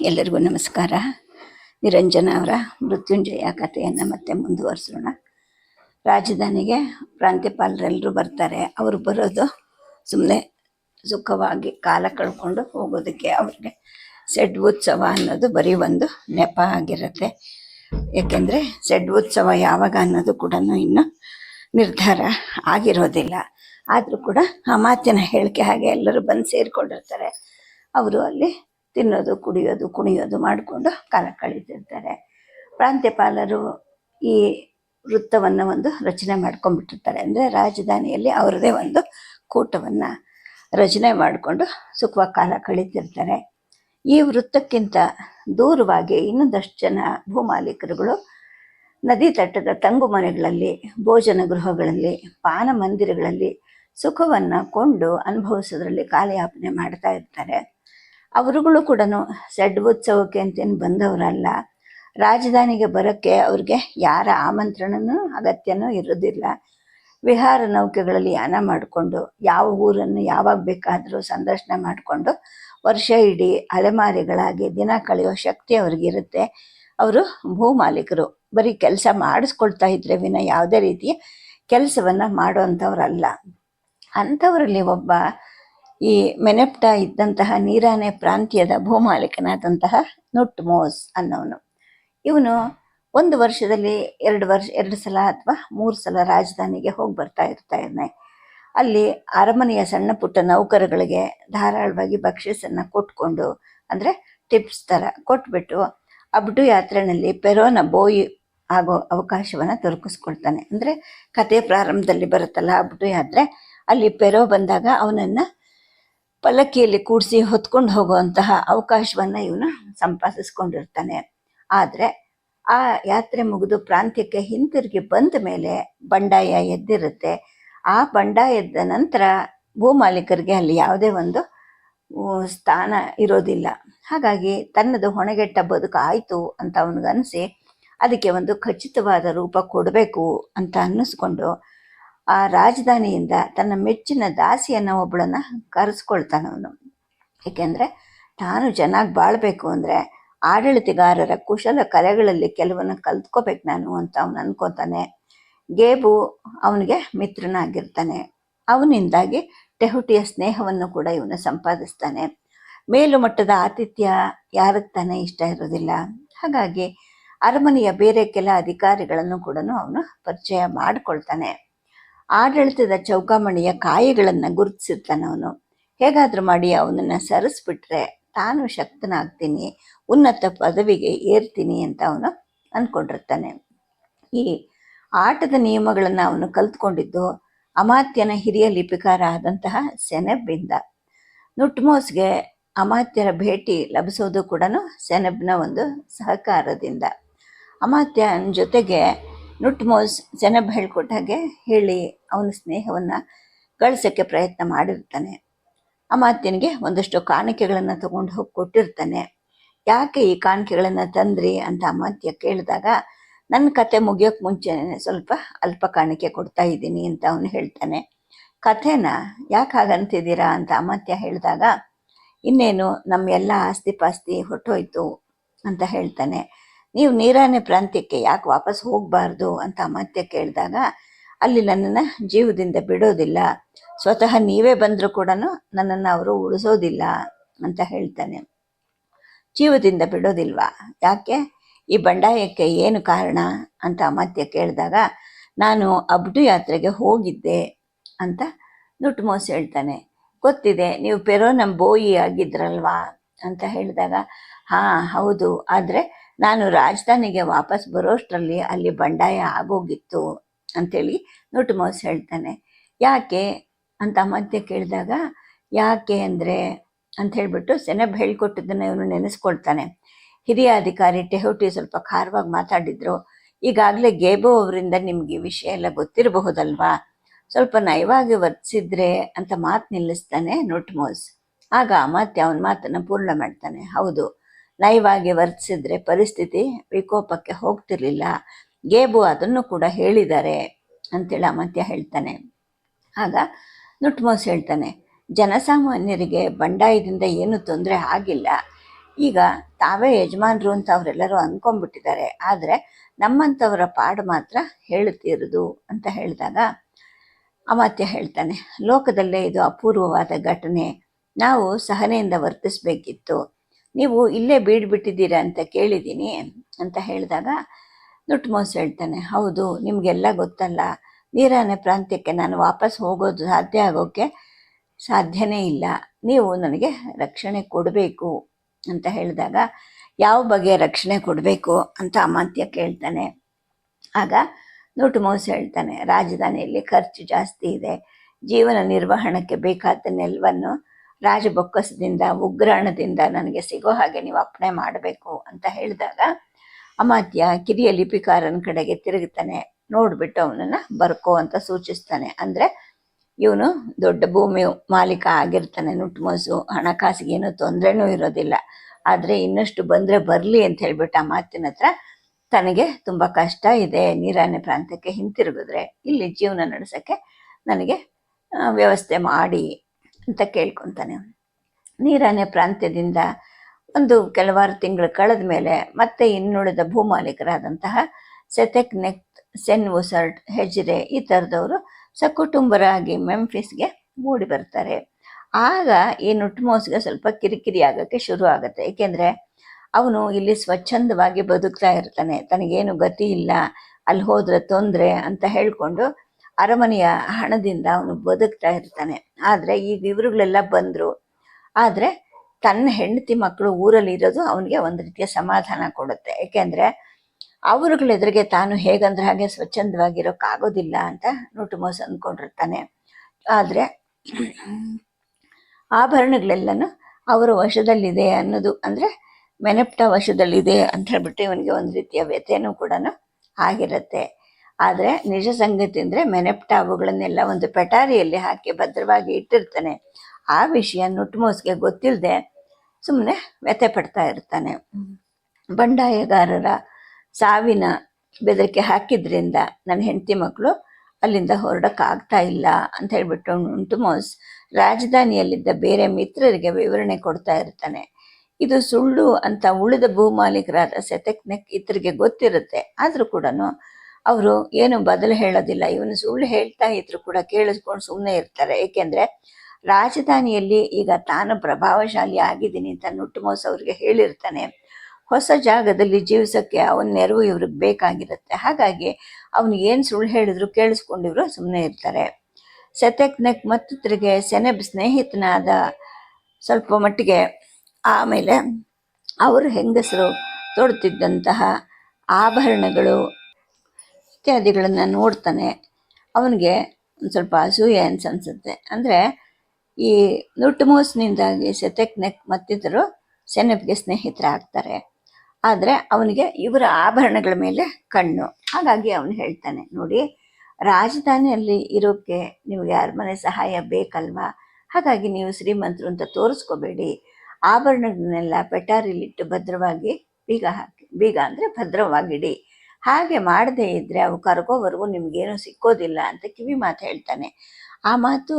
ಎಲ್ಲರಿಗೂ ನಮಸ್ಕಾರ. ನಿರಂಜನ ಅವರ ಮೃತ್ಯುಂಜಯ ಕಥೆಯನ್ನು ಮತ್ತೆ ಮುಂದುವರಿಸೋಣ. ರಾಜಧಾನಿಗೆ ಪ್ರಾಂತ್ಯಪಾಲರೆಲ್ಲರೂ ಬರ್ತಾರೆ. ಅವರು ಬರೋದು ಸುಮ್ಮನೆ ಸುಖವಾಗಿ ಕಾಲ ಕಳ್ಕೊಂಡು ಹೋಗೋದಕ್ಕೆ ಅವ್ರಿಗೆ ಸೆಡ್ ಉತ್ಸವ ಅನ್ನೋದು ಬರೀ ಒಂದು ನೆಪ ಆಗಿರುತ್ತೆ. ಏಕೆಂದರೆ ಸೆಡ್ ಉತ್ಸವ ಯಾವಾಗ ಅನ್ನೋದು ಕೂಡ ಇನ್ನೂ ನಿರ್ಧಾರ ಆಗಿರೋದಿಲ್ಲ. ಆದರೂ ಕೂಡ ಆ ಮಾತಿನ ಹೇಳಿಕೆ ಹಾಗೆ ಎಲ್ಲರೂ ಬಂದು ಸೇರಿಕೊಂಡಿರ್ತಾರೆ. ಅವರು ಅಲ್ಲಿ ತಿನ್ನೋದು, ಕುಡಿಯೋದು, ಕುಣಿಯೋದು ಮಾಡಿಕೊಂಡು ಕಾಲ ಕಳೀತಿರ್ತಾರೆ ಪ್ರಾಂತ್ಯಪಾಲರು ಈ ವೃತ್ತವನ್ನು ಒಂದು ರಚನೆ ಮಾಡ್ಕೊಂಡ್ಬಿಟ್ಟಿರ್ತಾರೆ. ಅಂದರೆ ರಾಜಧಾನಿಯಲ್ಲಿ ಅವರದೇ ಒಂದು ಕೂಟವನ್ನು ರಚನೆ ಮಾಡಿಕೊಂಡು ಸುಖವಾಗಿ ಕಾಲ ಕಳೀತಿರ್ತಾರೆ ಈ ವೃತ್ತಕ್ಕಿಂತ ದೂರವಾಗಿ ಇನ್ನೊಂದಷ್ಟು ಜನ ಭೂಮಾಲೀಕರುಗಳು ನದಿ ತಟ್ಟದ ತಂಗು ಮನೆಗಳಲ್ಲಿ, ಭೋಜನ ಗೃಹಗಳಲ್ಲಿ, ಪಾನ ಮಂದಿರಗಳಲ್ಲಿ ಸುಖವನ್ನು ಕೊಂಡು ಅನುಭವಿಸೋದ್ರಲ್ಲಿ ಕಾಲಯಾಪನೆ ಮಾಡ್ತಾ ಇರ್ತಾರೆ. ಅವರುಗಳು ಕೂಡ ಷಡ್ ಉತ್ಸವಕ್ಕೆ ಅಂತೇನು ಬಂದವರಲ್ಲ. ರಾಜಧಾನಿಗೆ ಬರೋಕ್ಕೆ ಅವ್ರಿಗೆ ಯಾರ ಆಮಂತ್ರಣನೂ ಅಗತ್ಯನೂ ಇರೋದಿಲ್ಲ. ವಿಹಾರ ನೌಕೆಗಳಲ್ಲಿ ಯಾನ ಮಾಡಿಕೊಂಡು, ಯಾವ ಊರನ್ನು ಯಾವಾಗ ಬೇಕಾದರೂ ಸಂದರ್ಶನ ಮಾಡಿಕೊಂಡು, ವರ್ಷ ಇಡೀ ಅಲೆಮಾರಿಗಳಾಗಿ ದಿನ ಕಳೆಯೋ ಶಕ್ತಿ ಅವ್ರಿಗಿರುತ್ತೆ. ಅವರು ಭೂಮಾಲೀಕರು. ಬರೀ ಕೆಲಸ ಮಾಡಿಸ್ಕೊಳ್ತಾ ಇದ್ರೆ ವಿನ ಯಾವುದೇ ರೀತಿಯ ಕೆಲಸವನ್ನು ಮಾಡೋವಂಥವ್ರಲ್ಲ ಅಂಥವರಲ್ಲಿ ಒಬ್ಬ ಈ ಮೆನೆಪ್ಟಾ ಇದ್ದಂತಹ ನೀರಾನೆ ಪ್ರಾಂತ್ಯದ ಭೂಮಾಲೀಕನಾದಂತಹ ನುಟ್ಮೋಸ್ ಅನ್ನೋನು. ಇವನು ಒಂದು ವರ್ಷದಲ್ಲಿ ಎರಡು ವರ್ಷ, ಎರಡು ಸಲ ಅಥವಾ ಮೂರು ಸಲ ರಾಜಧಾನಿಗೆ ಹೋಗಿ ಬರ್ತಾ ಇರ್ತಾ ಇದ್ದಾನೆ. ಅಲ್ಲಿ ಅರಮನೆಯ ಸಣ್ಣ ಪುಟ್ಟ ನೌಕರಗಳಿಗೆ ಧಾರಾಳವಾಗಿ ಬಕ್ಷಿಸನ್ನು ಕೊಟ್ಕೊಂಡು, ಅಂದರೆ ಟಿಪ್ಸ್ ಥರ ಕೊಟ್ಬಿಟ್ಟು ಅಬ್ಡು ಯಾತ್ರೆನಲ್ಲಿ ಪೆರೋನ ಬೋಯಿ ಆಗೋ ಅವಕಾಶವನ್ನು ದೊರಕಿಸ್ಕೊಳ್ತಾನೆ. ಅಂದರೆ ಕಥೆ ಪ್ರಾರಂಭದಲ್ಲಿ ಬರುತ್ತಲ್ಲ ಅಬ್ಡು ಯಾತ್ರೆ, ಅಲ್ಲಿ ಪೆರೋ ಬಂದಾಗ ಅವನನ್ನು ಪಲ್ಲಕ್ಕಿಯಲ್ಲಿ ಕೂಡಿಸಿ ಹೊತ್ಕೊಂಡು ಹೋಗುವಂತಹ ಅವಕಾಶವನ್ನು ಇವನು ಸಂಪಾದಿಸ್ಕೊಂಡಿರ್ತಾನೆ. ಆದರೆ ಆ ಯಾತ್ರೆ ಮುಗಿದು ಪ್ರಾಂತ್ಯಕ್ಕೆ ಹಿಂತಿರುಗಿ ಬಂದ ಮೇಲೆ ಬಂಡಾಯ ಎದ್ದಿರುತ್ತೆ. ಆ ಬಂಡಾಯದ ನಂತರ ಭೂಮಾಲೀಕರಿಗೆ ಅಲ್ಲಿ ಯಾವುದೇ ಒಂದು ಸ್ಥಾನ ಇರೋದಿಲ್ಲ. ಹಾಗಾಗಿ ತನ್ನದು ಹೊಣೆಗೆಟ್ಟ ಬದುಕು ಆಯಿತು ಅಂತ ಅವನಿಗನ್ಸಿ, ಅದಕ್ಕೆ ಒಂದು ಖಚಿತವಾದ ರೂಪ ಕೊಡಬೇಕು ಅಂತ ಅನ್ನಿಸ್ಕೊಂಡು ಆ ರಾಜಧಾನಿಯಿಂದ ತನ್ನ ಮೆಚ್ಚಿನ ದಾಸಿಯನ್ನು ಒಬ್ಬಳನ್ನ ಕರೆಸ್ಕೊಳ್ತಾನೆ ಅವನು. ಏಕೆಂದರೆ ತಾನು ಚೆನ್ನಾಗಿ ಬಾಳಬೇಕು ಅಂದರೆ ಆಡಳಿತಗಾರರ ಕುಶಲ ಕಲೆಗಳಲ್ಲಿ ಕೆಲವನ್ನು ಕಲ್ತ್ಕೋಬೇಕು ನಾನು ಅಂತ ಅವನು ಅನ್ಕೋತಾನೆ. ಗೇಬು ಅವನಿಗೆ ಮಿತ್ರನಾಗಿರ್ತಾನೆ. ಅವನಿಂದಾಗಿ ಟೆಹುಟಿಯ ಸ್ನೇಹವನ್ನು ಕೂಡ ಇವನು ಸಂಪಾದಿಸ್ತಾನೆ. ಮೇಲು ಮಟ್ಟದ ಆತಿಥ್ಯ ಯಾರಿಗೆ ತಾನೇ ಇಷ್ಟ ಇರೋದಿಲ್ಲ. ಹಾಗಾಗಿ ಅರಮನೆಯ ಬೇರೆ ಕೆಲ ಅಧಿಕಾರಿಗಳನ್ನು ಕೂಡ ಅವನು ಪರಿಚಯ ಮಾಡಿಕೊಳ್ತಾನೆ. ಆಡಳಿತದ ಚೌಕಾಮಣಿಯ ಕಾಯಿಗಳನ್ನು ಗುರುತಿಸುತ್ತಾನೆ ಅವನು. ಹೇಗಾದರೂ ಮಾಡಿ ಅವನನ್ನು ಸರಿಸ್ಬಿಟ್ರೆ ತಾನು ಶಕ್ತನಾಗ್ತೀನಿ, ಉನ್ನತ ಪದವಿಗೆ ಏರ್ತೀನಿ ಅಂತ ಅವನು ಅಂದ್ಕೊಂಡಿರ್ತಾನೆ ಈ ಆಟದ ನಿಯಮಗಳನ್ನು ಅವನು ಕಲ್ತ್ಕೊಂಡಿದ್ದು ಅಮಾತ್ಯನ ಹಿರಿಯ ಲಿಪಿಕಾರ ಆದಂತಹ ಸೆನೆಬ್ಬಿಂದ ನುಟ್ಮೋಸ್ಗೆ ಅಮಾತ್ಯರ ಭೇಟಿ ಲಭಿಸೋದು ಕೂಡ ಸೆನೆಬ್ನ ಒಂದು ಸಹಕಾರದಿಂದ. ಅಮಾತ್ಯನ ಜೊತೆಗೆ ನುಟ್ಮೋಸ್ ಜನಬ್ ಹೇಳ್ಕೊಟ್ಟ ಹಾಗೆ ಹೇಳಿ ಅವನ ಸ್ನೇಹವನ್ನು ಗಳಿಸೋಕ್ಕೆ ಪ್ರಯತ್ನ ಮಾಡಿರ್ತಾನೆ. ಅಮಾತ್ಯನಿಗೆ ಒಂದಷ್ಟು ಕಾಣಿಕೆಗಳನ್ನು ತಗೊಂಡು ಹೋಗಿ ಕೊಟ್ಟಿರ್ತಾನೆ. ಯಾಕೆ ಈ ಕಾಣಿಕೆಗಳನ್ನು ತಂದ್ರಿ ಅಂತ ಅಮಾತ್ಯ ಕೇಳಿದಾಗ ನನ್ನ ಕತೆ ಮುಗಿಯೋಕ್ಕೆ ಮುಂಚೆನೇ ಸ್ವಲ್ಪ ಅಲ್ಪ ಕಾಣಿಕೆ ಕೊಡ್ತಾ ಇದ್ದೀನಿ ಅಂತ ಅವನು ಹೇಳ್ತಾನೆ. ಕಥೆನ ಯಾಕೆ ಹಾಗಂತಿದ್ದೀರಾ? ಅಂತ ಅಮಾತ್ಯ ಹೇಳಿದಾಗ, ಇನ್ನೇನು ನಮ್ಮ ಎಲ್ಲ ಆಸ್ತಿ ಪಾಸ್ತಿ ಹೊಟ್ಟೋಯ್ತು ಅಂತ ಹೇಳ್ತಾನೆ. ನೀವು ನೀರಾನೆ ಪ್ರಾಂತ್ಯಕ್ಕೆ ಯಾಕೆ ವಾಪಸ್ ಹೋಗಬಾರ್ದು ಅಂತ ಅಮಾತ್ಯ ಕೇಳಿದಾಗ, ಅಲ್ಲಿ ನನ್ನನ್ನು ಜೀವದಿಂದ ಬಿಡೋದಿಲ್ಲ. ಸ್ವತಃ ನೀವೇ ಬಂದರೂ ಕೂಡ ನನ್ನನ್ನು ಅವರು ಉಳಿಸೋದಿಲ್ಲ ಅಂತ ಹೇಳ್ತಾನೆ. ಜೀವದಿಂದ ಬಿಡೋದಿಲ್ವಾ? ಯಾಕೆ? ಈ ಬಂಡಾಯಕ್ಕೆ ಏನು ಕಾರಣ? ಅಂತ ಅಮಾತ್ಯ ಕೇಳಿದಾಗ, ನಾನು ಅಬ್ಡು ಯಾತ್ರೆಗೆ ಹೋಗಿದ್ದೆ ಅಂತ ನುಟ್ಮೋಸ್ ಹೇಳ್ತಾನೆ. ಗೊತ್ತಿದೆ, ನೀವು ಪೆರೋನ ಬೋಯಿ ಆಗಿದ್ರಲ್ವಾ? ಅಂತ ಹೇಳಿದಾಗ, ಹಾಂ, ಹೌದು. ಆದರೆ ನಾನು ರಾಜಧಾನಿಗೆ ವಾಪಸ್ ಬರೋಷ್ಟರಲ್ಲಿ ಅಲ್ಲಿ ಬಂಡಾಯ ಆಗೋಗಿತ್ತು ಅಂಥೇಳಿ ನುಟ್ಮೋಸ್ ಹೇಳ್ತಾನೆ. ಯಾಕೆ? ಅಂತ ಮಧ್ಯೆ ಕೇಳಿದಾಗ, ಯಾಕೆ ಅಂದರೆ ಅಂತ ಹೇಳಿಬಿಟ್ಟು ಸೆನೆಬ್ ಹೇಳ್ಕೊಟ್ಟಿದ್ದನ್ನು ಇವನು ನೆನೆಸ್ಕೊಳ್ತಾನೆ. ಹಿರಿಯ ಅಧಿಕಾರಿ ಟೆಹೋಟಿ ಸ್ವಲ್ಪ ಖಾರವಾಗಿ ಮಾತಾಡಿದ್ರು. ಈಗಾಗಲೇ ಗೇಬೋ ಅವರಿಂದ ನಿಮಗೆ ಈ ವಿಷಯ ಎಲ್ಲ ಗೊತ್ತಿರಬಹುದಲ್ವಾ? ಸ್ವಲ್ಪ ನಯವಾಗಿ ವರ್ತಿಸಿದ್ರೆ ಅಂತ ಮಾತು ನಿಲ್ಲಿಸ್ತಾನೆ ನುಟ್ಮೋಸ್ ಆಗ ಮತ್ತೆ ಅವನ ಮಾತನ್ನು ಪೂರ್ಣ ಮಾಡ್ತಾನೆ. ಹೌದು ನಯವಾಗಿ ವರ್ತಿಸಿದ್ರೆ ಪರಿಸ್ಥಿತಿ ವಿಕೋಪಕ್ಕೆ ಹೋಗ್ತಿರ್ಲಿಲ್ಲ. ಗೇಬು ಅದನ್ನು ಕೂಡ ಹೇಳಿದ್ದಾರೆ ಅಂತೇಳಿ ಅಮತ್ಯ ಹೇಳ್ತಾನೆ. ಆಗ ನುಟ್ಮೋಸ್ ಹೇಳ್ತಾನೆ, ಜನಸಾಮಾನ್ಯರಿಗೆ ಬಂಡಾಯದಿಂದ ಏನು ತೊಂದರೆ ಆಗಿಲ್ಲ. ಈಗ ತಾವೇ ಯಜಮಾನ್ರು ಅಂತ ಅವರೆಲ್ಲರೂ ಅಂದ್ಕೊಂಡ್ಬಿಟ್ಟಿದ್ದಾರೆ ಆದರೆ ನಮ್ಮಂಥವರ ಪಾಡು ಮಾತ್ರ ಹೇಳುತ್ತಿರುವುದು ಅಂತ ಹೇಳಿದಾಗ ಅಮಾತ್ಯ ಹೇಳ್ತಾನೆ, ಲೋಕದಲ್ಲೇ ಇದು ಅಪೂರ್ವವಾದ ಘಟನೆ. ನಾವು ಸಹನೆಯಿಂದ ವರ್ತಿಸ್ಬೇಕಿತ್ತು. ನೀವು ಇಲ್ಲೇ ಬೀಡ್ಬಿಟ್ಟಿದ್ದೀರಾ ಅಂತ ಕೇಳಿದ್ದೀನಿ ಅಂತ ಹೇಳಿದಾಗ ನುಟ್ಮೋಸ್ ಹೇಳ್ತಾನೆ, ಹೌದು, ನಿಮಗೆಲ್ಲ ಗೊತ್ತಲ್ಲ. ನೀರಾನೆ ಪ್ರಾಂತ್ಯಕ್ಕೆ ನಾನು ವಾಪಸ್ ಹೋಗೋದು ಸಾಧ್ಯ ಆಗೋಕ್ಕೆ ಸಾಧ್ಯನೇ ಇಲ್ಲ. ನೀವು ನನಗೆ ರಕ್ಷಣೆ ಕೊಡಬೇಕು. ಅಂತ ಹೇಳಿದಾಗ, ಯಾವ ಬಗೆಯ ರಕ್ಷಣೆ ಕೊಡಬೇಕು? ಅಂತ ಅಮಾತ್ಯ ಕೇಳ್ತಾನೆ. ಆಗ ನುಟುಮೋಸ್ ಹೇಳ್ತಾನೆ, ರಾಜಧಾನಿಯಲ್ಲಿ ಖರ್ಚು ಜಾಸ್ತಿ ಇದೆ. ಜೀವನ ನಿರ್ವಹಣಕ್ಕೆ ಬೇಕಾದನ್ನೆಲ್ಲವನ್ನು ರಾಜಬೊಕ್ಕಸದಿಂದ, ಉಗ್ರಾಣದಿಂದ ನನಗೆ ಸಿಗೋ ಹಾಗೆ ನೀವು ಅಪ್ಪಣೆ ಮಾಡಬೇಕು ಅಂತ ಹೇಳಿದಾಗ, ಅಮಾತ್ಯ ಕಿರಿಯ ಲಿಪಿಕಾರನ ಕಡೆಗೆ ತಿರುಗುತ್ತಾನೆ. ನೋಡ್ಬಿಟ್ಟು ಅವನನ್ನ ಬರ್ಕೋ ಅಂತ ಸೂಚಿಸ್ತಾನೆ. ಅಂದ್ರೆ ಇವನು ದೊಡ್ಡ ಭೂಮಿ ಮಾಲೀಕ ಆಗಿರ್ತಾನೆ, ನುಟ್ಮೋಸು, ಹಣಕಾಸಿಗೆ ಏನೂ ತೊಂದರೆನೂ ಇರೋದಿಲ್ಲ. ಆದರೆ ಇನ್ನಷ್ಟು ಬಂದರೆ ಬರಲಿ ಅಂತ ಹೇಳ್ಬಿಟ್ಟು ಆ ಮಾತಿನ ಹತ್ರ ತನಗೆ ತುಂಬ ಕಷ್ಟ ಇದೆ. ನೀರಾನೆ ಪ್ರಾಂತಕ್ಕೆ ಹಿಂತಿರುಗಿದ್ರೆ ಇಲ್ಲಿ ಜೀವನ ನಡೆಸೋಕ್ಕೆ ನನಗೆ ವ್ಯವಸ್ಥೆ ಮಾಡಿ ಅಂತ ಕೇಳ್ಕೊತಾನೆ ನೀರಾನೆ ಪ್ರಾಂತ್ಯದಿಂದ ಒಂದು ಕೆಲವಾರು ತಿಂಗಳು ಕಳೆದ ಮೇಲೆ ಮತ್ತೆ ಇನ್ನುಳಿದ ಭೂಮಾಲೀಕರಾದಂತಹ ಸೆತೆಕ್ ನೆಕ್ ಸೆನ್ ಉಸರ್ಟ್ ಹೆಜ್ರೆ ಈ ಥರದವರು ಸಕುಟುಂಬರಾಗಿ ಮೆಂಫಿಸ್ಗೆ ಮೂಡಿ ಬರ್ತಾರೆ. ಆಗ ಈ ನುಟ್ಮೋಸ್ಗೆ ಸ್ವಲ್ಪ ಕಿರಿಕಿರಿ ಆಗೋಕ್ಕೆ ಶುರು ಆಗುತ್ತೆ. ಏಕೆಂದರೆ ಅವನು ಇಲ್ಲಿ ಸ್ವಚ್ಛಂದವಾಗಿ ಬದುಕ್ತಾ ಇರ್ತಾನೆ. ತನಗೇನು ಗತಿ ಇಲ್ಲ. ಅಲ್ಲಿ ಹೋದ್ರೆ ತೊಂದರೆ ಅಂತ ಹೇಳ್ಕೊಂಡು ಅರಮನೆಯ ಹಣದಿಂದ ಅವನು ಬದುಕ್ತಾ ಇರ್ತಾನೆ. ಆದರೆ ಈಗ ಇವರುಗಳೆಲ್ಲ ಬಂದರು. ಆದರೆ ತನ್ನ ಹೆಂಡತಿ ಮಕ್ಕಳು ಊರಲ್ಲಿ ಇರೋದು ಅವನಿಗೆ ಒಂದು ರೀತಿಯ ಸಮಾಧಾನ ಕೊಡುತ್ತೆ. ಏಕೆಂದರೆ ಅವರುಗಳ ಎದುರಿಗೆ ತಾನು ಹೇಗಂದ್ರೆ ಹಾಗೆ ಸ್ವಚ್ಛಂದವಾಗಿರೋಕ್ಕಾಗೋದಿಲ್ಲ ಅಂತ ನುಟುಮೋಸ್ ಅಂದ್ಕೊಂಡಿರ್ತಾನೆ. ಆದರೆ ಆಭರಣಗಳೆಲ್ಲನೂ ಅವರ ವಶದಲ್ಲಿದೆ ಅನ್ನೋದು ಅಂದರೆ ಮೆನಪ್ಟ ವಶದಲ್ಲಿದೆ ಅಂತ ಹೇಳ್ಬಿಟ್ಟು ಇವನಿಗೆ ಒಂದು ರೀತಿಯ ವ್ಯಥೆನೂ ಕೂಡ ಆಗಿರುತ್ತೆ. ಆದರೆ ನಿಜ ಸಂಗತಿ ಅಂದರೆ ಮೆನೆಪ್ಟ ಅವುಗಳನ್ನೆಲ್ಲ ಒಂದು ಪೆಟಾರಿಯಲ್ಲಿ ಹಾಕಿ ಭದ್ರವಾಗಿ ಇಟ್ಟಿರ್ತಾನೆ. ಆ ವಿಷಯ ನುಟ್ಮೋಸ್ಗೆ ಗೊತ್ತಿಲ್ಲದೆ ಸುಮ್ಮನೆ ವ್ಯಥೆ ಪಡ್ತಾ ಇರ್ತಾನೆ. ಬಂಡಾಯಗಾರರ ಸಾವಿನ ಬೆದರಿಕೆ ಹಾಕಿದ್ರಿಂದ ನನ್ನ ಹೆಂಡತಿ ಮಕ್ಕಳು ಅಲ್ಲಿಂದ ಹೊರಡೋಕ್ಕಾಗ್ತಾ ಇಲ್ಲ ಅಂತ ಹೇಳಿಬಿಟ್ಟು ನುಂಟುಮೋಸ್ ರಾಜಧಾನಿಯಲ್ಲಿದ್ದ ಬೇರೆ ಮಿತ್ರರಿಗೆ ವಿವರಣೆ ಕೊಡ್ತಾ ಇರ್ತಾನೆ. ಇದು ಸುಳ್ಳು ಅಂತ ಉಳಿದ ಭೂಮಾಲೀಕರಾದ ಸೆತೆಕ್ನೆಕ್ ಇತರಿಗೆ ಗೊತ್ತಿರುತ್ತೆ. ಆದರೂ ಕೂಡ ಅವರು ಏನು ಬದಲು ಹೇಳೋದಿಲ್ಲ. ಇವನು ಸುಳ್ಳು ಹೇಳ್ತಾ ಇದ್ರು ಕೂಡ ಕೇಳಿಸ್ಕೊಂಡು ಸುಮ್ಮನೆ ಇರ್ತಾರೆ. ಏಕೆಂದರೆ ರಾಜಧಾನಿಯಲ್ಲಿ ಈಗ ತಾನು ಪ್ರಭಾವಶಾಲಿ ಆಗಿದ್ದೀನಿ ಅಂತ ನುಟ್ಟುಮೋಸ್ ಅವ್ರಿಗೆ ಹೇಳಿರ್ತಾನೆ. ಹೊಸ ಜಾಗದಲ್ಲಿ ಜೀವಿಸೋಕ್ಕೆ ಅವನ ನೆರವು ಇವ್ರಿಗೆ ಬೇಕಾಗಿರುತ್ತೆ. ಹಾಗಾಗಿ ಅವನು ಏನು ಸುಳ್ಳು ಹೇಳಿದ್ರು ಕೇಳಿಸ್ಕೊಂಡಿದ್ರು ಸುಮ್ಮನೆ ಇರ್ತಾರೆ. ಸೆತೆಕ್ನೆಕ್ ಮತ್ತಿತರಿಗೆ ಸೆನೆಬ್ ಸ್ನೇಹಿತನಾದ ಸ್ವಲ್ಪ ಮಟ್ಟಿಗೆ ಆಮೇಲೆ ಅವರು ಹೆಂಗಸರು ತೊಡ್ತಿದ್ದಂತಹ ಆಭರಣಗಳು ಇತ್ಯಾದಿಗಳನ್ನು ನೋಡ್ತಾನೆ, ಅವನಿಗೆ ಒಂದು ಸ್ವಲ್ಪ ಅಸೂಯೆ ಅಂತ ಅನ್ಸುತ್ತೆ ಅಂದರೆ ಈ ನುಟ್ಟುಮೋಸ್ನಿಂದಾಗಿ ಸೆತೆಕ್ನೆಕ್ ಮತ್ತಿತರು ಸ್ನೇಹಿತರ ಸ್ನೇಹಿತರಾಗ್ತಾರೆ. ಆದರೆ ಅವನಿಗೆ ಇವರ ಆಭರಣಗಳ ಮೇಲೆ ಕಣ್ಣು. ಹಾಗಾಗಿ ಅವನು ಹೇಳ್ತಾನೆ, ನೋಡಿ, ರಾಜಧಾನಿಯಲ್ಲಿ ಇರೋಕ್ಕೆ ನಿಮಗೆ ಅರಮನೆ ಸಹಾಯ ಬೇಕಲ್ವಾ? ಹಾಗಾಗಿ ನೀವು ಶ್ರೀಮಂತರು ಅಂತ ತೋರಿಸ್ಕೋಬೇಡಿ. ಆಭರಣಗಳನ್ನೆಲ್ಲ ಪೆಟಾರಿಲಿಟ್ಟು ಭದ್ರವಾಗಿ ಬೀಗ ಹಾಕಿ, ಬೀಗ ಅಂದರೆ ಭದ್ರವಾಗಿಡಿ. ಹಾಗೆ ಮಾಡದೇ ಇದ್ದರೆ ಅವು ಕರ್ಕೋವರೆಗೂ ನಿಮಗೇನು ಸಿಕ್ಕೋದಿಲ್ಲ ಅಂತ ಕಿವಿ ಮಾತು ಹೇಳ್ತಾನೆ. ಆ ಮಾತು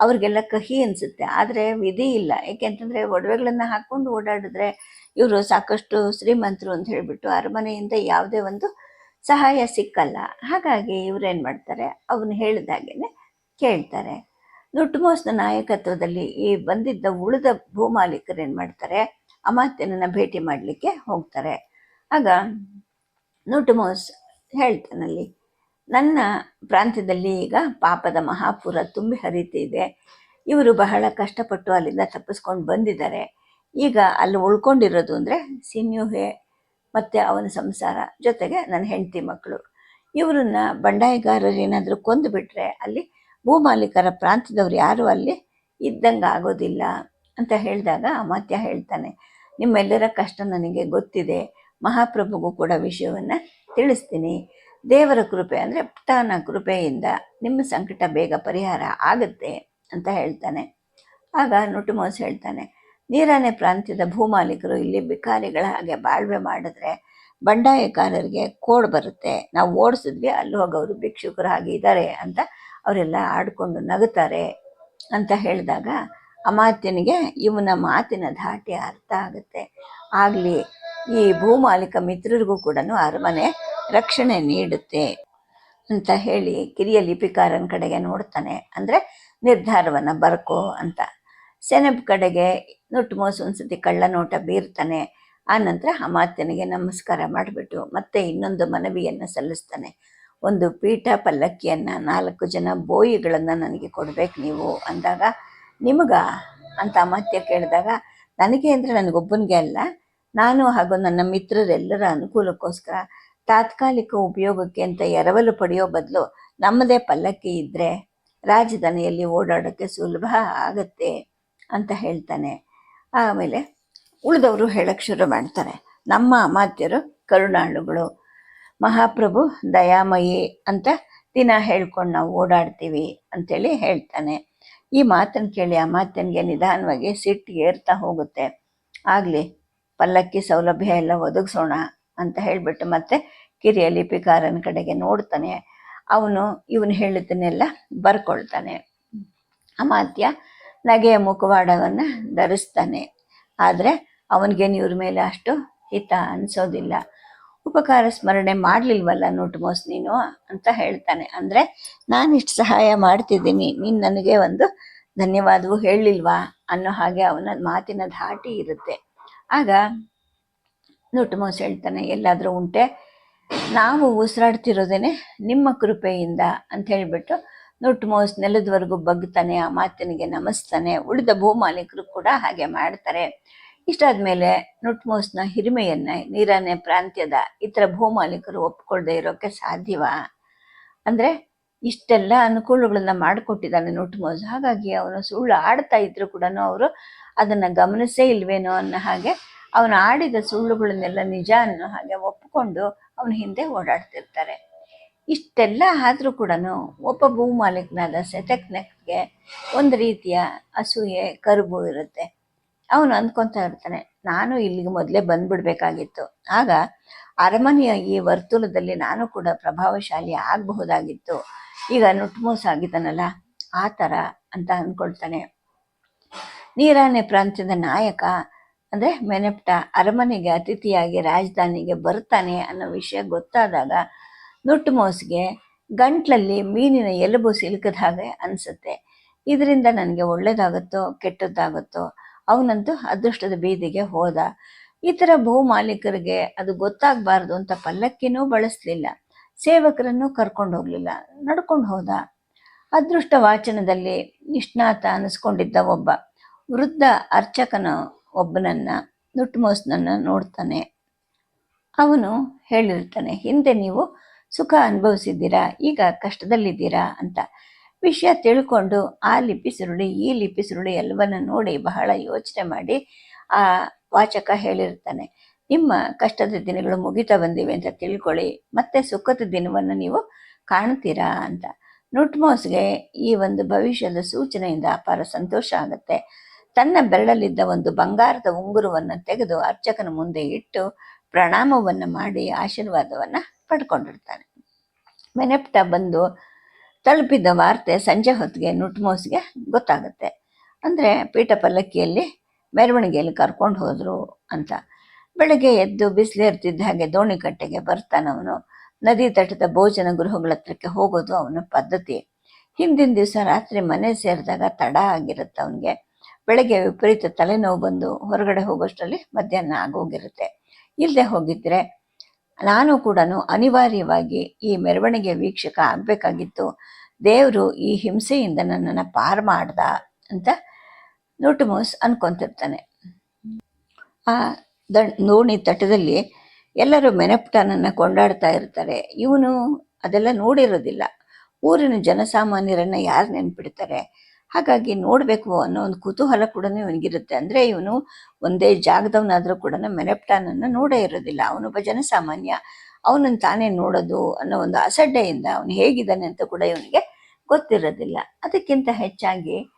ಅವ್ರಿಗೆಲ್ಲ ಕಹಿ ಅನಿಸುತ್ತೆ. ಆದರೆ ವಿಧಿ ಇಲ್ಲ. ಏಕೆಂತಂದರೆ ಒಡವೆಗಳನ್ನು ಹಾಕ್ಕೊಂಡು ಓಡಾಡಿದ್ರೆ ಇವರು ಸಾಕಷ್ಟು ಶ್ರೀಮಂತರು ಅಂತ ಹೇಳಿಬಿಟ್ಟು ಅರಮನೆಯಿಂದ ಯಾವುದೇ ಒಂದು ಸಹಾಯ ಸಿಕ್ಕಲ್ಲ. ಹಾಗಾಗಿ ಇವ್ರೇನು ಮಾಡ್ತಾರೆ? ಅವನು ಹೇಳಿದಾಗೇನೆ ಕೇಳ್ತಾರೆ. ನುಟ್ಮೋಸ್ನ ನಾಯಕತ್ವದಲ್ಲಿ ಈ ಬಂದಿದ್ದ ಉಳಿದ ಭೂಮಾಲೀಕರು ಏನು ಮಾಡ್ತಾರೆ? ಅಮಾತ್ಯನನ್ನ ಭೇಟಿ ಮಾಡಲಿಕ್ಕೆ ಹೋಗ್ತಾರೆ. ಆಗ ನುಟುಮೋಸ್ ಹೇಳ್ತಾನಲ್ಲಿ ನನ್ನ ಪ್ರಾಂತ್ಯದಲ್ಲಿ ಈಗ ಪಾಪದ ಮಹಾಪುರ ತುಂಬಿ ಹರಿತಿದೆ ಇವರು ಬಹಳ ಕಷ್ಟಪಟ್ಟು ಅಲ್ಲಿಂದ ತಪ್ಪಿಸ್ಕೊಂಡು ಬಂದಿದ್ದಾರೆ. ಈಗ ಅಲ್ಲಿ ಉಳ್ಕೊಂಡಿರೋದು ಅಂದರೆ ಸಿನ್ಯೂಹೆ ಮತ್ತು ಅವನ ಸಂಸಾರ ಜೊತೆಗೆ ನನ್ನ ಹೆಂಡತಿ ಮಕ್ಕಳು. ಇವರನ್ನ ಬಂಡಾಯಗಾರರು ಏನಾದರೂ ಕೊಂದು ಬಿಟ್ಟರೆ ಅಲ್ಲಿ ಭೂಮಾಲೀಕರ ಪ್ರಾಂತ್ಯದವ್ರು ಯಾರೂ ಅಲ್ಲಿ ಇದ್ದಂಗೆ ಆಗೋದಿಲ್ಲ ಅಂತ ಹೇಳಿದಾಗ ಅಮಾತ್ಯ ಹೇಳ್ತಾನೆ, ನಿಮ್ಮೆಲ್ಲರ ಕಷ್ಟ ನನಗೆ ಗೊತ್ತಿದೆ. ಮಹಾಪ್ರಭುಗೂ ಕೂಡ ವಿಷಯವನ್ನು ತಿಳಿಸ್ತೀನಿ. ದೇವರ ಕೃಪೆ ಅಂದರೆ ಪುಟಾನ ಕೃಪೆಯಿಂದ ನಿಮ್ಮ ಸಂಕಟ ಬೇಗ ಪರಿಹಾರ ಆಗುತ್ತೆ ಅಂತ ಹೇಳ್ತಾನೆ. ಆಗ ನುಟುಮೋಸ್ ಹೇಳ್ತಾನೆ, ನೀರಾನೆ ಪ್ರಾಂತ್ಯದ ಭೂಮಾಲೀಕರು ಇಲ್ಲಿ ಬಿಕಾರಿಗಳ ಹಾಗೆ ಬಾಳ್ವೆ ಮಾಡಿದ್ರೆ ಬಂಡಾಯಕಾರರಿಗೆ ಕೋಡ್ ಬರುತ್ತೆ. ನಾವು ಓಡಿಸಿದ್ವಿ, ಅಲ್ಲಿ ಹೋಗೋರು ಭಿಕ್ಷುಕರು ಹಾಗೆ ಇದ್ದಾರೆ ಅಂತ ಅವರೆಲ್ಲ ಆಡ್ಕೊಂಡು ನಗುತ್ತಾರೆ ಅಂತ ಹೇಳಿದಾಗ ಅಮಾತ್ಯನಿಗೆ ಇವನ ಮಾತಿನ ಧಾಟಿ ಅರ್ಥ ಆಗುತ್ತೆ. ಆಗಲಿ ಈ ಭೂಮಾಲಿಕ ಮಿತ್ರರಿಗೂ ಕೂಡ ಅರಮನೆ ರಕ್ಷಣೆ ನೀಡುತ್ತೆ ಅಂತ ಹೇಳಿ ಕಿರಿಯ ಲಿಪಿಕಾರನ ಕಡೆಗೆ ನೋಡ್ತಾನೆ. ಅಂದರೆ ನಿರ್ಧಾರವನ್ನು ಬರ್ಕೋ ಅಂತ. ಸೆನೆಬ್ ಕಡೆಗೆ ನುಟ್ಟು ಮೋಸ ಒಂದ್ಸತಿ ಕಳ್ಳ ನೋಟ ಬೀರ್ತಾನೆ. ಆ ನಂತರ ಅಮಾತ್ಯನಿಗೆ ನಮಸ್ಕಾರ ಮಾಡಿಬಿಟ್ಟು ಮತ್ತೆ ಇನ್ನೊಂದು ಮನವಿಯನ್ನು ಸಲ್ಲಿಸ್ತಾನೆ. ಒಂದು ಪೀಠ ಪಲ್ಲಕ್ಕಿಯನ್ನು ನಾಲ್ಕು ಜನ ಬೋಯಿಗಳನ್ನು ನನಗೆ ಕೊಡಬೇಕು ನೀವು ಅಂದಾಗ, ನಿಮಗ? ಅಂತ ಅಮಾತ್ಯ ಕೇಳಿದಾಗ, ನನಗೆ ಅಂದರೆ ನನಗೊಬ್ಬನಿಗೆ ಅಲ್ಲ. ನಾನು ಹಾಗೂ ನನ್ನ ಮಿತ್ರರೆಲ್ಲರ ಅನುಕೂಲಕ್ಕೋಸ್ಕರ ತಾತ್ಕಾಲಿಕ ಉಪಯೋಗಕ್ಕೆ ಅಂತ ಎರವಲು ಪಡೆಯೋ ಬದಲು ನಮ್ಮದೇ ಪಲ್ಲಕ್ಕಿ ಇದ್ದರೆ ರಾಜಧಾನಿಯಲ್ಲಿ ಓಡಾಡೋಕ್ಕೆ ಸುಲಭ ಆಗತ್ತೆ ಅಂತ ಹೇಳ್ತಾನೆ. ಆಮೇಲೆ ಉಳಿದವರು ಹೇಳಕ್ಕೆ ಶುರು ಮಾಡ್ತಾರೆ. ನಮ್ಮ ಅಮಾತ್ಯರು, ಕರುಣಾಳುಗಳು, ಮಹಾಪ್ರಭು, ದಯಾಮಯಿ ಅಂತ ದಿನ ಹೇಳ್ಕೊಂಡು ನಾವು ಓಡಾಡ್ತೀವಿ ಅಂತೇಳಿ ಹೇಳ್ತಾನೆ. ಈ ಮಾತನ್ನು ಕೇಳಿ ಅಮಾತ್ಯನಿಗೆ ನಿಧಾನವಾಗಿ ಸಿಟ್ಟು ಏರ್ತಾ ಹೋಗುತ್ತೆ. ಆಗಲಿ ಪಲ್ಲಕ್ಕಿ ಸೌಲಭ್ಯ ಎಲ್ಲ ಒದಗಿಸೋಣ ಅಂತ ಹೇಳಿಬಿಟ್ಟು ಮತ್ತೆ ಕಿರಿಯ ಲಿಪಿಕಾರನ ಕಡೆಗೆ ನೋಡ್ತಾನೆ. ಅವನು ಇವನು ಹೇಳಿದ್ದನ್ನೆಲ್ಲ ಬರ್ಕೊಳ್ತಾನೆ. ಅಮಾತ್ಯ ನಗೆಯ ಮುಖವಾಡವನ್ನು ಧರಿಸ್ತಾನೆ. ಆದರೆ ಅವನಿಗೇನು ಇವ್ರ ಮೇಲೆ ಅಷ್ಟು ಹಿತ ಅನಿಸೋದಿಲ್ಲ. ಉಪಕಾರ ಸ್ಮರಣೆ ಮಾಡಲಿಲ್ವಲ್ಲ ನೋಟ್ಮೋಸ್ ನೀನು ಅಂತ ಹೇಳ್ತಾನೆ. ಅಂದರೆ ನಾನಿಷ್ಟು ಸಹಾಯ ಮಾಡ್ತಿದ್ದೀನಿ, ನೀನು ನನಗೆ ಒಂದು ಧನ್ಯವಾದವು ಹೇಳಲಿಲ್ವಾ ಅನ್ನೋ ಹಾಗೆ ಅವನ ಮಾತಿನ ಧಾಟಿ ಇರುತ್ತೆ. ಆಗ ನುಟ್ಮೋಸ್ ಹೇಳ್ತಾನೆ, ಎಲ್ಲಾದರೂ ಉಂಟೆ, ನಾವು ಉಸಿರಾಡ್ತಿರೋದೇನೆ ನಿಮ್ಮ ಕೃಪೆಯಿಂದ ಅಂತ ಹೇಳಿಬಿಟ್ಟು ನುಟ್ಮೋಸ್ ನೆಲದವರೆಗೂ ಬಗ್ತಾನೆ, ಆ ಮಾತನಿಗೆ ನಮಿಸ್ತಾನೆ, ಉಳಿದ ಭೂಮಾಲೀಕರು ಕೂಡ ಹಾಗೆ ಮಾಡ್ತಾರೆ. ಇಷ್ಟಾದ ಮೇಲೆ ನುಟ್ಮೋಸ್ನ ಹಿರಿಮೆಯನ್ನ ನೀರಾನೆ ಪ್ರಾಂತ್ಯದ ಇತರ ಭೂಮಾಲೀಕರು ಒಪ್ಕೊಳ್ದೇ ಇರೋಕೆ ಸಾಧ್ಯವಾ? ಅಂದ್ರೆ ಇಷ್ಟೆಲ್ಲ ಅನುಕೂಲಗಳನ್ನು ಮಾಡಿಕೊಟ್ಟಿದ್ದಾನೆ ನುಟ್ಮೋಸ್ ಹಾಗಾಗಿ ಅವನು ಸುಳ್ಳು ಆಡ್ತಾ ಇದ್ರು ಕೂಡ ಅವರು ಅದನ್ನ ಗಮನಿಸೇ ಇಲ್ವೇನೋ ಅನ್ನೋ ಹಾಗೆ ಅವನು ಆಡಿದ ಸುಳ್ಳುಗಳನ್ನೆಲ್ಲ ನಿಜ ಅನ್ನೋ ಹಾಗೆ ಒಪ್ಪಿಕೊಂಡು ಅವನ ಹಿಂದೆ ಓಡಾಡ್ತಿರ್ತಾರೆ. ಇಷ್ಟೆಲ್ಲ ಆದರೂ ಕೂಡ ಒಬ್ಬ ಭೂ ಮಾಲೀಕನಾದ ಸೆತೆಕ್ನೆಕ್ಗೆ ಒಂದು ರೀತಿಯ ಅಸೂಯೆ, ಕರುಬು ಇರುತ್ತೆ. ಅವನು ಅಂದ್ಕೊತಾ ಇರ್ತಾನೆ, ನಾನು ಇಲ್ಲಿಗೆ ಮೊದಲೇ ಬಂದ್ಬಿಡ್ಬೇಕಾಗಿತ್ತು. ಆಗ ಅರಮನೆಯ ಈ ವರ್ತುಲದಲ್ಲಿ ನಾನು ಕೂಡ ಪ್ರಭಾವಶಾಲಿ ಆಗಬಹುದಾಗಿತ್ತು. ಈಗ ನುಟ್ಮೋಸ್ ಆಗಿದ್ದಾನಲ್ಲ, ಆ ಥರ ಅಂತ ಅಂದ್ಕೊಳ್ತಾನೆ. ನೀರಾನೆ ಪ್ರಾಂತ್ಯದ ನಾಯಕ, ಅಂದರೆ ಮೆನೆಪ್ಟ ಅರಮನೆಗೆ ಅತಿಥಿಯಾಗಿ ರಾಜಧಾನಿಗೆ ಬರ್ತಾನೆ ಅನ್ನೋ ವಿಷಯ ಗೊತ್ತಾದಾಗ ನುಟ್ಮೋಸ್ಗೆ ಗಂಟ್ಲಲ್ಲಿ ಮೀನಿನ ಎಲುಬು ಸಿಲುಕದ ಹಾಗೆ ಅನಿಸುತ್ತೆ. ಇದರಿಂದ ನನಗೆ ಒಳ್ಳೇದಾಗುತ್ತೋ, ಕೆಟ್ಟದ್ದಾಗುತ್ತೋ, ಅವನಂತೂ ಅದೃಷ್ಟದ ಬೀದಿಗೆ ಹೋದ. ಇತರ ಭೂ ಮಾಲೀಕರಿಗೆ ಅದು ಗೊತ್ತಾಗಬಾರ್ದು ಅಂತ ಪಲ್ಲಕ್ಕಿನೂ ಬಳಸಲಿಲ್ಲ. ಸೇವಕರನ್ನು ಕರ್ಕೊಂಡು ಹೋಗಲಿಲ್ಲ. ನಡ್ಕೊಂಡು ಹೋದ. ಅದೃಷ್ಟ ವಾಚನದಲ್ಲಿ ನಿಷ್ಣಾತ ಅನಿಸ್ಕೊಂಡಿದ್ದ ಒಬ್ಬ. ವೃದ್ಧ ಅರ್ಚಕನ ಒಬ್ಬನನ್ನ, ನುಟ್ಮೋಸ್ನನ್ನ ನೋಡ್ತಾನೆ. ಅವನು ಹೇಳಿರ್ತಾನೆ, ಹಿಂದೆ ನೀವು ಸುಖ ಅನುಭವಿಸಿದ್ದೀರಾ? ಈಗ ಕಷ್ಟದಲ್ಲಿದ್ದೀರಾ? ಅಂತ. ವಿಷಯ ತಿಳ್ಕೊಂಡು ಆ ಲಿಪಿ ಸುರುಳಿ ಈ ಲಿಪಿ ಸುರುಳಿ ಎಲ್ಲವನ್ನ ನೋಡಿ ಬಹಳ ಯೋಚನೆ ಮಾಡಿ ಆ ವಾಚಕ ಹೇಳಿರ್ತಾನೆ ನಿಮ್ಮ ಕಷ್ಟದ ದಿನಗಳು ಮುಗಿತಾ ಬಂದಿವೆ ಅಂತ ತಿಳ್ಕೊಳ್ಳಿ. ಮತ್ತೆ ಸುಖದ ದಿನವನ್ನು ನೀವು ಕಾಣ್ತೀರಾ ಅಂತ. ನುಟ್ಮೋಸ್ಗೆ ಈ ಒಂದು ಭವಿಷ್ಯದ ಸೂಚನೆಯಿಂದ ಅಪಾರ ಸಂತೋಷ ಆಗುತ್ತೆ. ತನ್ನ ಬೆರಳಲ್ಲಿದ್ದ ಒಂದು ಬಂಗಾರದ ಉಂಗುರವನ್ನು ತೆಗೆದು ಅರ್ಚಕನ ಮುಂದೆ ಇಟ್ಟು ಪ್ರಣಾಮವನ್ನು ಮಾಡಿ ಆಶೀರ್ವಾದವನ್ನು ಪಡ್ಕೊಂಡಿರ್ತಾನೆ. ಮೆನೆಪ್ಟ ಬಂದು ತಲುಪಿದ ವಾರ್ತೆ ಸಂಜೆ ಹೊತ್ತಿಗೆ ನುಟ್ಮೋಸ್ಗೆ ಗೊತ್ತಾಗುತ್ತೆ. ಅಂದರೆ ಪೀಠ ಪಲ್ಲಕ್ಕಿಯಲ್ಲಿ ಮೆರವಣಿಗೆಯಲ್ಲಿ ಕರ್ಕೊಂಡು ಹೋದರು ಅಂತ. ಬೆಳಗ್ಗೆ ಎದ್ದು ಬಿಸಿಲೇರ್ತಿದ್ದ ಹಾಗೆ ದೋಣಿ ಕಟ್ಟೆಗೆ ಬರ್ತಾನವನು ನದಿ ತಟದ ಭೋಜನ ಗೃಹಗಳ ಹತ್ರಕ್ಕೆ ಹೋಗೋದು ಅವನ ಪದ್ಧತಿ. ಹಿಂದಿನ ದಿವಸ ರಾತ್ರಿ ಮನೆ ಸೇರಿದಾಗ ತಡ ಆಗಿರುತ್ತೆ ಅವನಿಗೆ. ಬೆಳಗ್ಗೆ ವಿಪರೀತ ತಲೆನೋವು ಬಂದು ಹೊರಗಡೆ ಹೋಗೋಷ್ಟರಲ್ಲಿ ಮಧ್ಯಾಹ್ನ ಆಗೋಗಿರುತ್ತೆ. ಇಲ್ಲದೆ ಹೋಗಿದ್ರೆ ನಾನು ಕೂಡ ಅನಿವಾರ್ಯವಾಗಿ ಈ ಮೆರವಣಿಗೆ ವೀಕ್ಷಕ ಆಗಬೇಕಾಗಿತ್ತು. ದೇವರು ಈ ಹಿಂಸೆಯಿಂದ ನನ್ನನ್ನು ಪಾರು ಮಾಡ್ದ ಅಂತ ನೋಟುಮೋಸ್ ಅನ್ಕೊಂತಿರ್ತಾನೆ. ಆ ದ ದೋಣಿ ತಟದಲ್ಲಿ ಎಲ್ಲರೂ ಮೆನಪ್ಟನನ್ನು ಕೊಂಡಾಡ್ತಾ ಇರ್ತಾರೆ. ಇವನು ಅದೆಲ್ಲ ನೋಡಿರೋದಿಲ್ಲ. ಊರಿನ ಜನಸಾಮಾನ್ಯರನ್ನು ಯಾರು ನೆನ್ಪಿಡ್ತಾರೆ? ಹಾಗಾಗಿ ನೋಡಬೇಕು ಅನ್ನೋ ಒಂದು ಕುತೂಹಲ ಕೂಡ ಇವನಿಗಿರುತ್ತೆ. ಅಂದರೆ ಇವನು ಒಂದೇ ಜಾಗದವನಾದರೂ ಕೂಡ ಮೆನೆಪ್ಟಾನನ್ನು ನೋಡೇ ಇರೋದಿಲ್ಲ. ಅವನೊಬ್ಬ ಜನಸಾಮಾನ್ಯ. ಅವನನ್ನು ತಾನೇ ನೋಡೋದು ಅನ್ನೋ ಒಂದು ಅಸಡ್ಡೆಯಿಂದ ಅವನು ಹೇಗಿದ್ದಾನೆ ಅಂತ ಕೂಡ ಇವನಿಗೆ ಗೊತ್ತಿರೋದಿಲ್ಲ. ಅದಕ್ಕಿಂತ ಹೆಚ್ಚಾಗಿ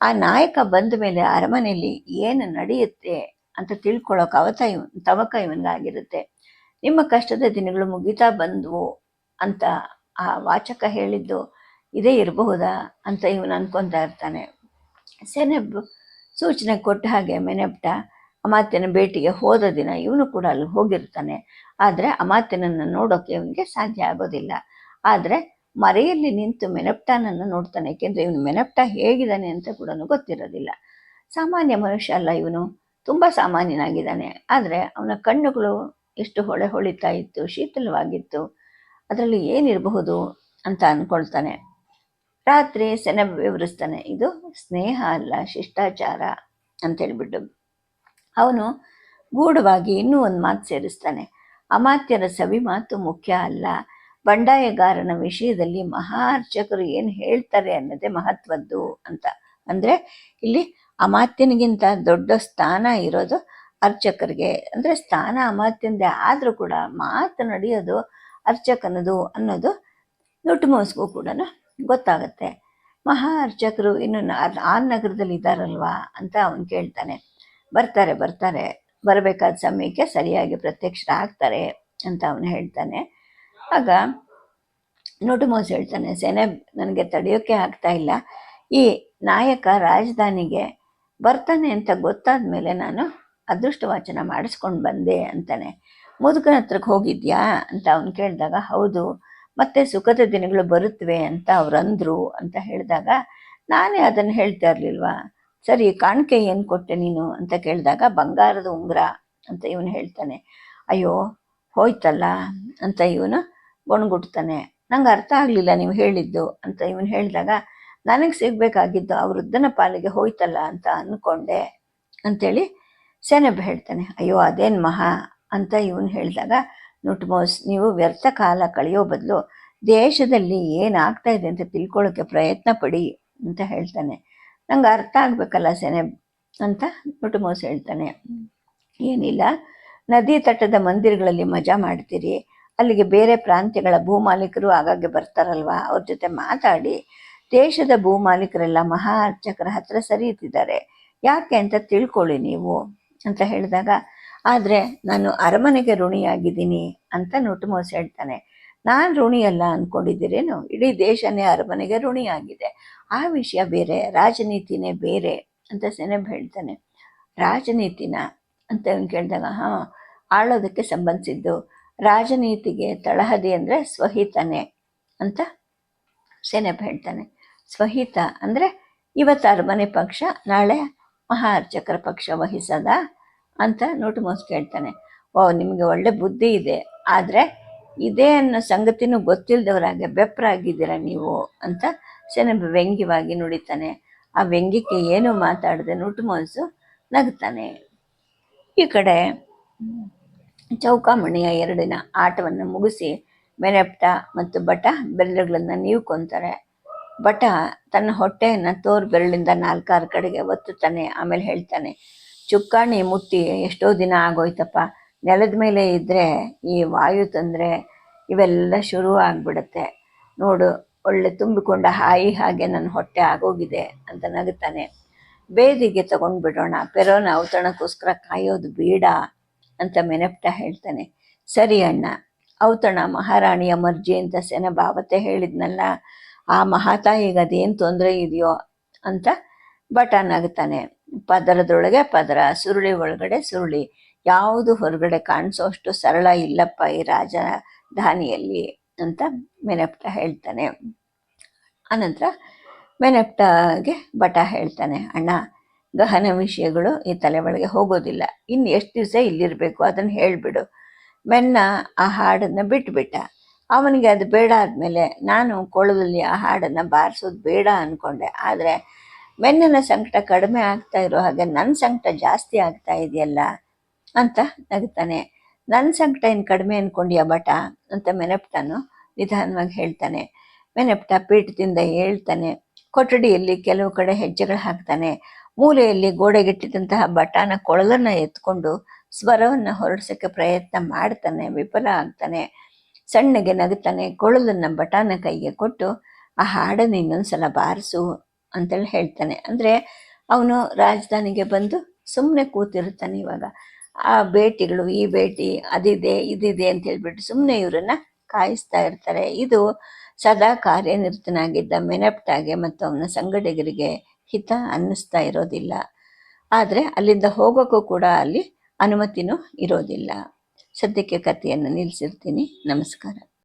ಆ ನಾಯಕ ಬಂದ ಮೇಲೆ ಅರಮನೆಯಲ್ಲಿ ಏನು ನಡೆಯುತ್ತೆ ಅಂತ ತಿಳ್ಕೊಳ್ಳೋಕೆ ಅವತ ಇವ್, ತವಕ ಇವನಿಗಾಗಿರುತ್ತೆ ನಿಮ್ಮ ಕಷ್ಟದ ದಿನಗಳು ಮುಗಿತಾ ಬಂದವು ಅಂತ ಆ ವಾಚಕ ಹೇಳಿದ್ದು ಇದೇ ಇರಬಹುದಾ ಅಂತ ಇವನು ಅನ್ಕೊತಾ ಇರ್ತಾನೆ. ಸೆನೆಬ್ ಸೂಚನೆ ಕೊಟ್ಟ ಹಾಗೆ ಮೆನೆಪ್ಟ ಅಮಾತ್ಯನ ಭೇಟಿಗೆ ಹೋದ ದಿನ ಇವನು ಕೂಡ ಅಲ್ಲಿ ಹೋಗಿರ್ತಾನೆ. ಆದರೆ ಅಮಾತ್ಯನನ್ನು ನೋಡೋಕೆ ಇವನಿಗೆ ಸಾಧ್ಯ ಆಗೋದಿಲ್ಲ. ಆದರೆ ಮರೆಯಲ್ಲಿ ನಿಂತು ಮೆನಪ್ಟಾನನ್ನು ನೋಡ್ತಾನೆ. ಏಕೆಂದರೆ ಇವನು ಮೆನಪ್ಟಾ ಹೇಗಿದ್ದಾನೆ ಅಂತ ಕೂಡ ಗೊತ್ತಿರೋದಿಲ್ಲ. ಸಾಮಾನ್ಯ ಮನುಷ್ಯ ಅಲ್ಲ ಇವನು. ತುಂಬ ಸಾಮಾನ್ಯನಾಗಿದ್ದಾನೆ. ಆದರೆ ಅವನ ಕಣ್ಣುಗಳು ಎಷ್ಟು ಹೊಳೆ ಹೊಳಿತಾ ಇತ್ತು, ಶೀತಲವಾಗಿತ್ತು, ಅದರಲ್ಲಿ ಏನಿರಬಹುದು ಅಂತ ಅಂದ್ಕೊಳ್ತಾನೆ ರಾತ್ರಿ ಸೆನಬ್ ವಿವರಿಸ್ತಾನೆ, ಇದು ಸ್ನೇಹ ಅಲ್ಲ, ಶಿಷ್ಟಾಚಾರ ಅಂತ ಹೇಳ್ಬಿಟ್ಟು. ಅವನು ಗೂಢವಾಗಿ ಇನ್ನೂ ಒಂದು ಮಾತು ಸೇರಿಸ್ತಾನೆ. ಅಮಾತ್ಯರ ಸವಿ ಮಾತು ಮುಖ್ಯ ಅಲ್ಲ. ಬಂಡಾಯಗಾರನ ವಿಷಯದಲ್ಲಿ ಮಹಾ ಅರ್ಚಕರು ಏನು ಹೇಳ್ತಾರೆ ಅನ್ನೋದೇ ಮಹತ್ವದ್ದು ಅಂತ. ಅಂದರೆ ಇಲ್ಲಿ ಅಮಾತ್ಯನಿಗಿಂತ ದೊಡ್ಡ ಸ್ಥಾನ ಇರೋದು ಅರ್ಚಕರಿಗೆ. ಅಂದರೆ ಸ್ಥಾನ ಅಮಾತ್ಯಂದೇ ಆದರೂ ಕೂಡ ಮಾತು ನಡೆಯೋದು ಅರ್ಚಕನದು ಅನ್ನೋದು ನುಟುಮೋಸ್ಗೂ ಕೂಡ ಗೊತ್ತಾಗುತ್ತೆ. ಮಹಾ ಅರ್ಚಕರು ಇನ್ನು ಆ ನಗರದಲ್ಲಿ ಇದ್ದಾರಲ್ವಾ ಅಂತ ಅವನು ಕೇಳ್ತಾನೆ. ಬರ್ತಾರೆ ಬರ್ತಾರೆ, ಬರಬೇಕಾದ ಸಮಯಕ್ಕೆ ಸರಿಯಾಗಿ ಪ್ರತ್ಯಕ್ಷರಾಗ್ತಾರೆ ಅಂತ ಅವನು ಹೇಳ್ತಾನೆ. ಆಗ ನೋಟುಮೋಸ್ ಹೇಳ್ತಾನೆ, ಸೆನೆ, ನನಗೆ ತಡೆಯೋಕೆ ಆಗ್ತಾ ಇಲ್ಲ. ಈ ನಾಯಕ ರಾಜಧಾನಿಗೆ ಬರ್ತಾನೆ ಅಂತ ಗೊತ್ತಾದ ಮೇಲೆ ನಾನು ಅದೃಷ್ಟವಾಚನ ಮಾಡಿಸ್ಕೊಂಡು ಬಂದೆ, ಅಂತಾನೆ. ಮುದುಕನ ಹತ್ರಕ್ಕೆ ಹೋಗಿದ್ಯಾ? ಅಂತ ಅವನು ಕೇಳಿದಾಗ, ಹೌದು. ಮತ್ತೆ ಸುಖದ ದಿನಗಳು ಬರುತ್ತವೆ ಅಂತ ಅವ್ರು ಅಂದ್ರು, ಅಂತ ಹೇಳಿದಾಗ, ನಾನೇ ಅದನ್ನು ಹೇಳ್ತಾ ಇರ್ಲಿಲ್ವಾ? ಸರಿ, ಕಾಣಿಕೆ ಏನು ಕೊಟ್ಟೆ ನೀನು? ಅಂತ ಕೇಳಿದಾಗ, ಬಂಗಾರದ ಉಂಗುರ ಅಂತ ಇವನು ಹೇಳ್ತಾನೆ. ಅಯ್ಯೋ, ಹೋಯ್ತಲ್ಲ? ಅಂತ ಇವನು ಗೊಣಗುಡ್ತಾನೆ ನಂಗೆ ಅರ್ಥ ಆಗಲಿಲ್ಲ ನೀವು ಹೇಳಿದ್ದು ಅಂತ ಇವನು ಹೇಳಿದಾಗ, ನನಗೆ ಸಿಗಬೇಕಾಗಿದ್ದು ಆ ವೃದ್ಧನ ಪಾಲಿಗೆ ಹೋಯ್ತಲ್ಲ ಅಂತ ಅಂದ್ಕೊಂಡೆ ಅಂತೇಳಿ ಸೆನೆಬ್ ಹೇಳ್ತಾನೆ. ಅಯ್ಯೋ, ಅದೇನು ಮಹಾ ಅಂತ ಇವನು ಹೇಳಿದಾಗ ನುಟ್ಮೋಸ್ ನೀವು ವ್ಯರ್ಥ ಕಾಲ ಕಳೆಯೋ ಬದಲು ದೇಶದಲ್ಲಿ ಏನಾಗ್ತಾ ಇದೆ ಅಂತ ತಿಳ್ಕೊಳ್ಳೋಕೆ ಪ್ರಯತ್ನ ಪಡಿ ಅಂತ ಹೇಳ್ತಾನೆ. ನಂಗೆ ಅರ್ಥ ಆಗಬೇಕಲ್ಲ ಸೆನೆಬ್ ಅಂತ ನುಟ್ಮೋಸ್ ಹೇಳ್ತಾನೆ. ಏನಿಲ್ಲ, ನದಿ ತಟದ ಮಂದಿರಗಳಲ್ಲಿ ಮಜಾ ಮಾಡ್ತೀರಿ. ಅಲ್ಲಿಗೆ ಬೇರೆ ಪ್ರಾಂತ್ಯಗಳ ಭೂಮಾಲೀಕರು ಆಗಾಗ್ಗೆ ಬರ್ತಾರಲ್ವಾ? ಅವ್ರ ಜೊತೆ ಮಾತಾಡಿ, ದೇಶದ ಭೂಮಾಲೀಕರೆಲ್ಲ ಮಹಾ ಅರ್ಚಕರ ಹತ್ರ ಸರಿಯುತ್ತಿದ್ದಾರೆ. ಯಾಕೆ ಅಂತ ತಿಳ್ಕೊಳ್ಳಿ ನೀವು, ಅಂತ ಹೇಳಿದಾಗ, ಆದರೆ ನಾನು ಅರಮನೆಗೆ ಋಣಿಯಾಗಿದ್ದೀನಿ ಅಂತ ನುಟುಮೋಸ್ ಹೇಳ್ತಾನೆ. ನಾನು ಋಣಿಯಲ್ಲ ಅಂದ್ಕೊಂಡಿದ್ದೀರೇನು ಇಡೀ ದೇಶನೇ ಅರಮನೆಗೆ ಋಣಿಯಾಗಿದೆ. ಆ ವಿಷಯ ಬೇರೆ, ರಾಜನೀತಿನೇ ಬೇರೆ ಅಂತ ಸೆನೆಬ್ ಹೇಳ್ತಾನೆ. ರಾಜನೀತಿನ ಅಂತ ಕೇಳಿದಾಗ, ಹಾಂ, ಆಳೋದಕ್ಕೆ ಸಂಬಂಧಿಸಿದ್ದು ರಾಜನೀತಿಗೆ ತಳಹದಿ ಅಂದರೆ ಸ್ವಹಿತನೇ ಅಂತ ಸೆನೆಬ್ ಹೇಳ್ತಾನೆ. ಸ್ವಹಿತ ಅಂದರೆ ಇವತ್ತು ಅರಮನೆ ಪಕ್ಷ, ನಾಳೆ ಮಹಾ ಅರ್ಚಕರ ಪಕ್ಷ ವಹಿಸದ ಅಂತ ನೋಟುಮೋಸ್ ಕೇಳ್ತಾನೆ ಓ, ನಿಮಗೆ ಒಳ್ಳೆ ಬುದ್ಧಿ ಇದೆ, ಆದರೆ ಇದೇ ಅನ್ನೋ ಸಂಗತಿನೂ ಗೊತ್ತಿಲ್ಲದವರಾಗೆ ಬೆಪ್ಪರಾಗಿದ್ದೀರ ನೀವು ಅಂತ ಸೆನೆಬ್ ವ್ಯಂಗ್ಯವಾಗಿ ನುಡಿತಾನೆ. ಆ ವ್ಯಂಗ್ಯಕ್ಕೆ ಏನು ಮಾತಾಡದೆ ನುಟುಮೋಸು ನಗ್ತಾನೆ. ಈ ಕಡೆ ಚೌಕಾಮಣಿಯ ಎರಡಿನ ಆಟವನ್ನು ಮುಗಿಸಿ ಮೆರಪ್ಟ ಮತ್ತು ಬಟ ಬೆರಳುಗಳನ್ನು ನೀವು ಕೊಂತಾರೆ. ಬಟ ತನ್ನ ಹೊಟ್ಟೆಯನ್ನು ತೋರ್ ಬೆರಳಿಂದ ನಾಲ್ಕಾರು ಕಡೆಗೆ ಒತ್ತುತ್ತಾನೆ, ಆಮೇಲೆ ಹೇಳ್ತಾನೆ, ಚುಕ್ಕಾಣಿ ಮುಟ್ಟಿ ಎಷ್ಟೋ ದಿನ ಆಗೋಯ್ತಪ್ಪ. ನೆಲದ ಮೇಲೆ ಇದ್ದರೆ ಈ ವಾಯು ತೊಂದರೆ ಇವೆಲ್ಲ ಶುರು ಆಗಿಬಿಡುತ್ತೆ. ನೋಡು, ಒಳ್ಳೆ ತುಂಬಿಕೊಂಡ ಹಾಯಿ ಹಾಗೆ ನನ್ನ ಹೊಟ್ಟೆ ಆಗೋಗಿದೆ ಅಂತ ನಗುತ್ತಾನೆ. ಬೇದಿಗೆ ತಗೊಂಡು ಬಿಡೋಣ ಪೆರೋನ ಔತಣಕ್ಕೋಸ್ಕರ ಕಾಯೋದು ಬೇಡ. ಅಂತ ಮೆನಪ್ತಾ ಹೇಳ್ತಾನೆ. ಸರಿ ಅಣ್ಣ, ಔತಣ ಮಹಾರಾಣಿಯ ಮರ್ಜಿ ಅಂತ ಸೆನ ಬಾವತೆ ಹೇಳಿದ್ನಲ್ಲ, ಆ ಮಹಾತಾಯಿಗೆ ಅದೇನು ತೊಂದರೆ ಇದೆಯೋ ಅಂತ ಬಟ ನಗ್ತಾನೆ ಪದರದೊಳಗೆ ಪದರ, ಸುರುಳಿ ಒಳಗಡೆ ಸುರುಳಿ. ಯಾವುದು ಹೊರಗಡೆ ಕಾಣಿಸೋಷ್ಟು ಸರಳ ಇಲ್ಲಪ್ಪ ಈ ರಾಜಧಾನಿಯಲ್ಲಿ ಅಂತ ಮೆನಪ್ಟ ಹೇಳ್ತಾನೆ. ಅನಂತರ ಮೆನಪ್ಟಗೆ ಬಟ ಹೇಳ್ತಾನೆ, ಅಣ್ಣ ಗಹನ ವಿಷಯಗಳು ಈ ತಲೆ ಒಳಗೆ ಹೋಗೋದಿಲ್ಲ. ಇನ್ನು ಎಷ್ಟು ದಿವಸ ಇಲ್ಲಿರಬೇಕು ಅದನ್ನು ಹೇಳಿಬಿಡು. ಮೆನ್ನ ಆ ಹಾಡನ್ನು ಬಿಟ್ಬಿಟ್ಟ. ಅವನಿಗೆ ಅದು ಬೇಡ ಆದಮೇಲೆ ನಾನು ಕೊಳದಲ್ಲಿ ಆ ಹಾಡನ್ನು ಬಾರಿಸೋದು ಬೇಡ ಅಂದ್ಕೊಂಡೆ ಆದರೆ ಮೆನ್ನನ ಸಂಕಟ ಕಡಿಮೆ ಆಗ್ತಾ ಇರೋ ಹಾಗೆ ನನ್ನ ಸಂಕಟ ಜಾಸ್ತಿ ಆಗ್ತಾ ಇದೆಯಲ್ಲ ಅಂತ ನಗ್ತಾನೆ. ನನ್ನ ಸಂಕಟ ಏನು ಕಡಿಮೆ ಅಂದ್ಕೊಂಡ್ಯಾ ಬಟ ಅಂತ ಮೆನಪ್ಟನು ನಿಧಾನವಾಗಿ ಹೇಳ್ತಾನೆ. ಮೆನಪ್ಟ ಪೀಠದಿಂದ ಹೇಳ್ತಾನೆ. ಕೊಠಡಿಯಲ್ಲಿ ಕೆಲವು ಕಡೆ ಹೆಜ್ಜೆಗಳು ಹಾಕ್ತಾನೆ. ಮೂಲೆಯಲ್ಲಿ ಗೋಡೆಗಿಟ್ಟಿದಂತಹ ಬಟಾನ ಕೊಳಲನ್ನ ಎತ್ಕೊಂಡು ಸ್ವರವನ್ನು ಹೊರಡಿಸೋಕ್ಕೆ ಪ್ರಯತ್ನ ಮಾಡ್ತಾನೆ, ವಿಫಲ ಆಗ್ತಾನೆ. ಸಣ್ಣಗೆ ನಗುತ್ತಾನೆ, ಕೊಳಲನ್ನ ಬಟಾನ ಕೈಗೆ ಕೊಟ್ಟು ಆ ಹಾಡನ್ನು ಇನ್ನೊಂದ್ಸಲ ಬಾರಿಸು ಅಂತೇಳಿ ಹೇಳ್ತಾನೆ. ಅಂದರೆ ಅವನು ರಾಜಧಾನಿಗೆ ಬಂದು ಸುಮ್ಮನೆ ಕೂತಿರ್ತಾನೆ ಇವಾಗ. ಆ ಭೇಟಿಗಳು ಈ ಭೇಟಿ ಅದಿದೆ, ಇದಿದೆ ಅಂತ ಹೇಳ್ಬಿಟ್ಟು ಸುಮ್ಮನೆ ಇವರನ್ನ ಕಾಯಿಸ್ತಾ ಇರ್ತಾರೆ. ಇದು ಸದಾ ಕಾರ್ಯನಿರತನಾಗಿದ್ದ ಮೆನಪ್ಟಾಗೆ ಮತ್ತು ಅವನ ಸಂಗಡಿಗರಿಗೆ ಹಿತ ಅನ್ನಿಸ್ತಾ ಇರೋದಿಲ್ಲ. ಆದರೆ ಅಲ್ಲಿಂದ ಹೋಗೋಕ್ಕೂ ಕೂಡ ಅಲ್ಲಿ ಅನುಮತಿನೂ ಇರೋದಿಲ್ಲ. ಸದ್ಯಕ್ಕೆ ಕಥೆಯನ್ನು ನಿಲ್ಲಿಸಿರ್ತೀನಿ ನಮಸ್ಕಾರ.